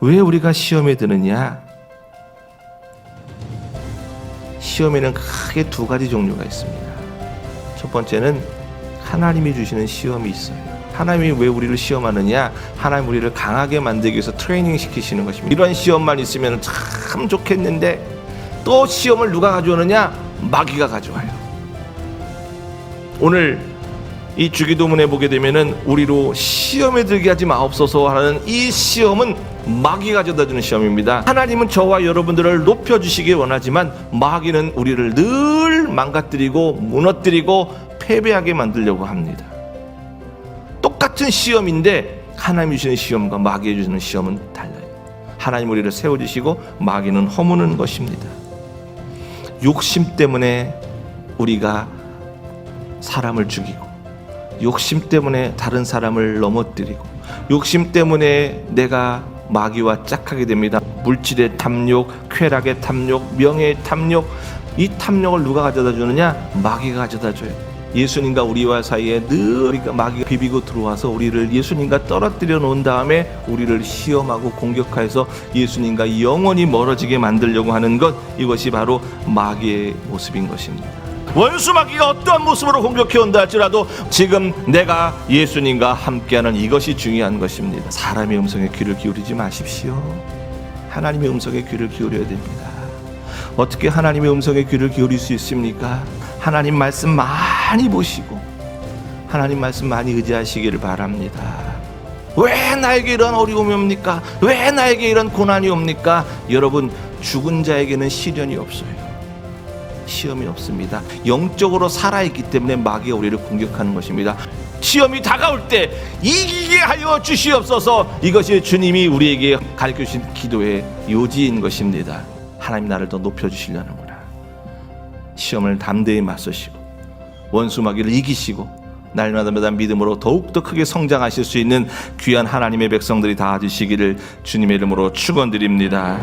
왜 우리가 시험에 드느냐? 시험에는 크게 두 가지 종류가 있습니다. 첫 번째는 하나님이 주시는 시험이 있어요. 하나님이 왜 우리를 시험하느냐? 하나님 우리를 강하게 만들기 위해서 트레이닝 시키시는 것입니다. 이런 시험만 있으면 참 좋겠는데 또 시험을 누가 가져오느냐? 마귀가 가져와요. 오늘 이 주기도문에 보게 되면은 우리로 시험에 들게 하지 마옵소서 하는 이 시험은 마귀가 가져다 주는 시험입니다. 하나님은 저와 여러분들을 높여 주시길 원하지만 마귀는 우리를 늘 망가뜨리고 무너뜨리고 패배하게 만들려고 합니다. 똑같은 시험인데 하나님이 주시는 시험과 마귀가 주시는 시험은 달라요. 하나님 우리를 세워 주시고 마귀는 허무는 것입니다. 욕심 때문에 우리가 사람을 죽이고 욕심 때문에 다른 사람을 넘어뜨리고 욕심 때문에 내가 마귀와 짝하게 됩니다. 물질의 탐욕, 쾌락의 탐욕, 명예의 탐욕 이 탐욕을 누가 가져다 주느냐? 마귀가 가져다 줘요. 예수님과 우리와 사이에 늘 마귀가 비비고 들어와서 우리를 예수님과 떨어뜨려 놓은 다음에 우리를 시험하고 공격하여서 예수님과 영원히 멀어지게 만들려고 하는 것 이것이 바로 마귀의 모습인 것입니다. 원수 마귀가 어떠한 모습으로 공격해 온다 할지라도 지금 내가 예수님과 함께하는 이것이 중요한 것입니다. 사람의 음성에 귀를 기울이지 마십시오. 하나님의 음성에 귀를 기울여야 됩니다. 어떻게 하나님의 음성에 귀를 기울일 수 있습니까? 하나님 말씀 많이 보시고 하나님 말씀 많이 의지하시기를 바랍니다. 왜 나에게 이런 어려움이 옵니까? 왜 나에게 이런 고난이 옵니까? 여러분 죽은 자에게는 시련이 없어요. 시험이 없습니다. 영적으로 살아있기 때문에 마귀가 우리를 공격하는 것입니다. 시험이 다가올 때 이기게 하여 주시옵소서 이것이 주님이 우리에게 가르쳐 주신 기도의 요지인 것입니다. 하나님 나를 더 높여 주시려는구나. 시험을 담대히 맞서시고 원수 마귀를 이기시고 날마다 믿음으로 더욱더 크게 성장하실 수 있는 귀한 하나님의 백성들이 다 되시기를 주님의 이름으로 축원드립니다.